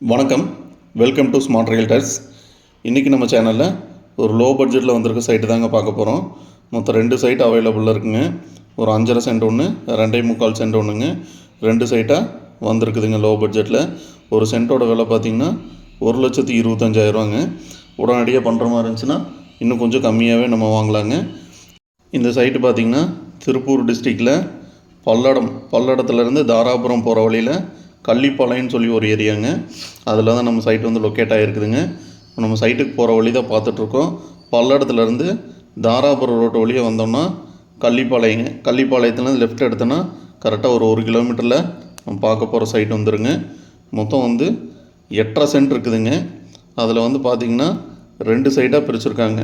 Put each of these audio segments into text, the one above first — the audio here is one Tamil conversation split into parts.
வணக்கம். வெல்கம் டு ஸ்மார்ட் ரியல்டர்ஸ் இன்றைக்கி நம்ம சேனலில் ஒரு லோ பட்ஜெட்டில் வந்திருக்க சைட்டு தாங்க பார்க்க போகிறோம் மொத்தம் ரெண்டு சைட் அவைலபிளில் இருக்குங்க. ஒரு அஞ்சரை சென்ட் ஒன்று ரெண்டே முக்கால் சென்ட் ஒன்றுங்க ரெண்டு சைட்டாக வந்திருக்குதுங்க லோ பட்ஜெட்டில் ஒரு சென்ட்டோட விலை பார்த்திங்கன்னா ஒரு லட்சத்தி இருபத்தஞ்சாயிரரூவாங்க உடனடியாக பண்ணுற மாதிரி இருந்துச்சுன்னா இன்னும் கொஞ்சம் கம்மியாகவே நம்ம வாங்கலாங்க. இந்த சைட்டு பார்த்திங்கன்னா திருப்பூர் டிஸ்ட்ரிக்டில் பல்லடம் பல்லடத்துலேருந்து தாராபுரம் போகிற வழியில் கள்ளிப்பாளையம்னு சொல்லி ஒரு ஏரியாங்க. அதில் தான் நம்ம சைட் வந்து லொக்கேட் ஆகிருக்குதுங்க நம்ம சைட்டுக்கு போகிற வழி தான் பார்த்துட்ருக்கோம். பல்லடத்துலேருந்து தாராபுரம் ரோட்டு வழியாக வந்தோம்னா கள்ளிப்பாளையங்க. கள்ளிப்பாளையத்துலேருந்து லெஃப்ட் எடுத்தோன்னா கரெக்டாக ஒரு ஒரு கிலோமீட்டரில் நம்ம பார்க்க போகிற சைட் வந்துருங்க. மொத்தம் வந்து எட்டரை சென்ட் இருக்குதுங்க. அதில் வந்து பார்த்திங்கன்னா ரெண்டு சைட்டாக பிரிச்சுருக்காங்க.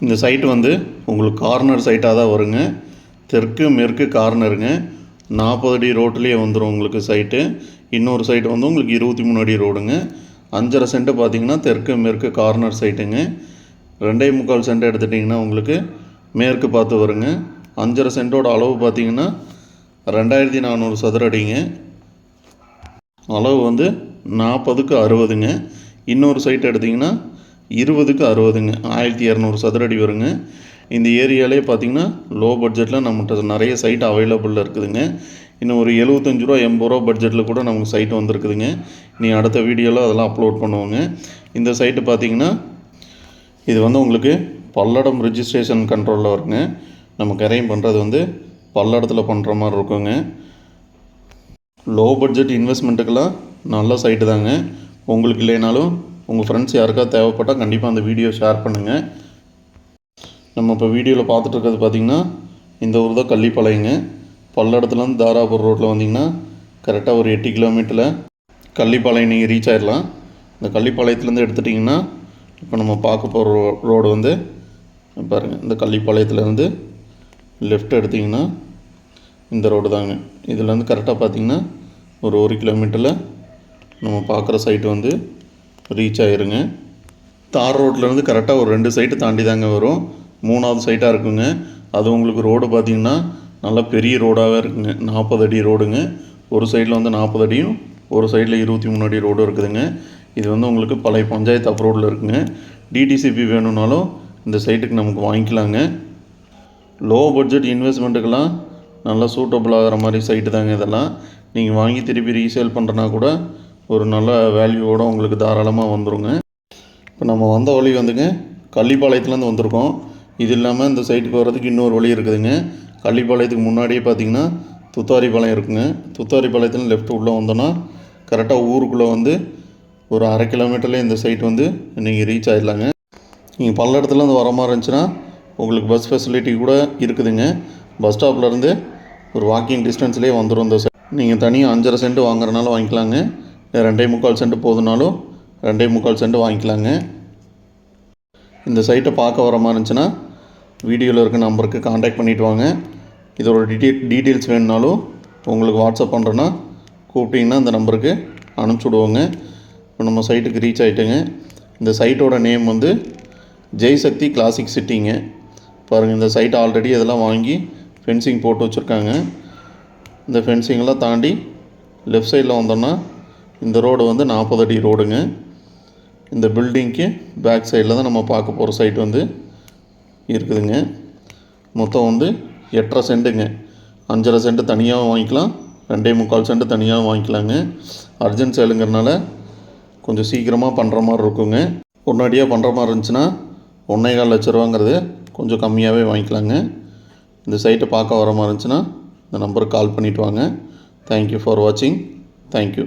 இந்த சைட்டு வந்து உங்களுக்கு கார்னர் சைட்டாக தான் வருங்க. தெற்கு மேற்கு கார்னருங்க நாற்பது அடி ரோட்லேயே வந்துடும் உங்களுக்கு சைட்டு இன்னொரு சைட்டு வந்து உங்களுக்கு இருபத்தி மூணு அடி ரோடுங்க. அஞ்சரை சென்ட்டு பார்த்தீங்கன்னா தெற்கு மேற்கு கார்னர் சைட்டுங்க ரெண்டே முக்கால் சென்ட் எடுத்துட்டிங்கன்னா உங்களுக்கு மேற்கு பார்த்து வருங்க. அஞ்சரை சென்ட்டோட அளவு பார்த்தீங்கன்னா ரெண்டாயிரத்தி நானூறு சதுர அடிங்க. அளவு வந்து நாற்பதுக்கு அறுபதுங்க. இன்னொரு சைட் எடுத்திங்கன்னா இருபதுக்கு அறுபதுங்க. ஆயிரத்தி இரநூறு சதுர அடி வருங்க. இந்த ஏரியாலே பார்த்தீங்கன்னா லோ பட்ஜெட்டில் நம்மகிட்ட நிறைய சைட் அவைலபிளில் இருக்குதுங்க. இன்னும் ஒரு எழுபத்தஞ்சு ரூபா எண்பது ரூபா பட்ஜெட்டில் கூட நமக்கு சைட் வந்திருக்குதுங்க. நீ அடுத்த வீடியோவில் அதெல்லாம் அப்லோட் பண்ணுவோங்க. இந்த சைட்டு பார்த்தீங்கன்னா இது வந்து உங்களுக்கு பல்லடம் ரிஜிஸ்ட்ரேஷன் கண்ட்ரோலில் வருங்க நம்ம கரையும் பண்ணுறது வந்து பல்லடத்தில் பண்ணுற மாதிரி இருக்குங்க. லோ பட்ஜெட் இன்வெஸ்ட்மெண்ட்டுக்கெல்லாம் நல்ல சைட்டு தாங்க. உங்களுக்கு இல்லைனாலும் உங்கள் ஃப்ரெண்ட்ஸ் யாருக்காவது தேவைப்பட்டால் கண்டிப்பாக அந்த வீடியோ ஷேர் பண்ணுங்கள் நம்ம இப்போ வீடியோவில் பார்த்துட்டு இருக்கிறது பார்த்திங்கன்னா இந்த ஊர் தான் கள்ளிப்பாளையங்க. பல்லடத்துலேருந்து தாராபுரம் ரோட்டில் வந்தீங்கன்னா கரெக்டாக ஒரு எட்டு கிலோமீட்டரில் கள்ளிப்பாளையம் நீங்கள் ரீச் ஆகிடலாம் இந்த கள்ளிப்பாளையத்துலேருந்து எடுத்துட்டிங்கன்னா இப்போ நம்ம பார்க்க போகிற ரோ ரோடு வந்து பாருங்கள் இந்த கள்ளிப்பாளையத்துலேருந்து லெஃப்ட் எடுத்திங்கன்னா இந்த ரோடு தாங்க. இதுலேருந்து கரெக்டாக பார்த்தீங்கன்னா ஒரு ஒரு கிலோமீட்டரில் நம்ம பார்க்குற சைட்டு வந்து ரீச் ஆயிருங்க. தார் ரோட்லேருந்து கரெக்டாக ஒரு ரெண்டு சைட்டு தாண்டி தாங்க வரும். மூணாவது சைட்டாக இருக்குங்க. அது உங்களுக்கு ரோடு பார்த்தீங்கன்னா நல்லா பெரிய ரோடாகவே இருக்குங்க. நாற்பது அடி ரோடுங்க ஒரு சைடில் வந்து நாற்பது அடியும் ஒரு சைடில் இருபத்தி மூணு அடி ரோடும் இருக்குதுங்க. இது வந்து உங்களுக்கு பழைய பஞ்சாயத்து அப்ரோடில் இருக்குங்க. டிடிசிபி வேணும்னாலும் இந்த சைட்டுக்கு நமக்கு வாங்கிக்கலாங்க. லோ பட்ஜெட் இன்வெஸ்ட்மெண்ட்டுக்கெல்லாம் நல்லா சூட்டபுள் ஆகிற மாதிரி சைட்டு தாங்க இதெல்லாம். நீங்கள் வாங்கி திருப்பி ரீசேல் பண்ணுறனா கூட ஒரு நல்ல வேல்யூவோடு உங்களுக்கு தாராளமாக வந்துடுங்க இப்போ நம்ம வந்த வழி வந்துங்க. கள்ளிப்பாளையத்துலேருந்து வந்திருக்கோம். இது இல்லாமல் இந்த சைட்டுக்கு வர்றதுக்கு இன்னொரு வழி இருக்குதுங்க. கள்ளிப்பாளையத்துக்கு முன்னாடியே பார்த்தீங்கன்னா துத்தாரிப்பாளையம் இருக்குங்க. துத்தாரிப்பாளையத்தில் லெஃப்ட் உள்ளே வந்தோன்னா கரெக்டாக ஊருக்குள்ளே வந்து ஒரு அரை கிலோமீட்டர்லேயே இந்த சைட் வந்து நீங்கள் ரீச் ஆகிடலாங்க நீங்கள் பல்லடத்துலேருந்து வர மாதிரி இருந்துச்சுன்னா உங்களுக்கு பஸ் ஃபெசிலிட்டி கூட இருக்குதுங்க. பஸ் ஸ்டாப்லேருந்து ஒரு வாக்கிங் டிஸ்டன்ஸ்லேயே வந்துடும் இந்த சைட் நீங்கள் தனியாக அஞ்சரை சென்ட் வாங்குறனால வாங்கிக்கலாங்க. ரெண்டே முக்கால் சென்ட் போதுனாலும் ரெண்டே முக்கால் சென்ட் வாங்கிக்கலாங்க. இந்த சைட்டை பார்க்க வர மாதிரி இருந்துச்சுன்னா வீடியோவில் இருக்க நம்பருக்கு காண்டாக்ட் பண்ணிவிட்டு வாங்க. இதோட டீட்டெயில் டீட்டெயில்ஸ் வேணுனாலும் உங்களுக்கு வாட்ஸ்அப் பண்ணுறேன்னா கூப்பிட்டிங்கன்னா இந்த நம்பருக்கு அனுப்பிச்சி விடுவோங்க. இப்போ நம்ம சைட்டுக்கு ரீச் ஆகிட்டுங்க இந்த சைட்டோட நேம் வந்து ஜெய்சக்தி கிளாசிக் சிட்டிங்க பாருங்கள் இந்த சைட் ஆல்ரெடி இதெல்லாம் வாங்கி ஃபென்சிங் போட்டு வச்சுருக்காங்க. இந்த ஃபென்சிங்கெல்லாம் தாண்டி லெஃப்ட் சைடில் வந்தோம்னா இந்த ரோடு வந்து நாற்பது அடி ரோடுங்க இந்த பில்டிங்க்கு பேக் சைடில் தான் நம்ம பார்க்க போகிற சைட் வந்து இருக்குதுங்க. மொத்தம் வந்து எட்டரை சென்ட்டுங்க அஞ்சரை சென்ட்டு தனியாகவும் வாங்கிக்கலாம். ரெண்டே முக்கால் சென்ட்டு தனியாகவும் வாங்கிக்கலாங்க. அர்ஜென்ட் சேலுங்கிறனால கொஞ்சம் சீக்கிரமாக பண்ணுற மாதிரி இருக்குங்க. உடனடியாக பண்ணுற மாதிரி இருந்துச்சுன்னா ஒன்றே கால் லட்ச ரூபாங்கிறது கொஞ்சம் கம்மியாகவே வாங்கிக்கலாங்க. இந்த சைட்டை பார்க்க வர மாதிரி இருந்துச்சுன்னா இந்த நம்பருக்கு கால் பண்ணிவிட்டு வாங்க. தேங்க்யூ ஃபார் வாட்சிங் தேங்க்யூ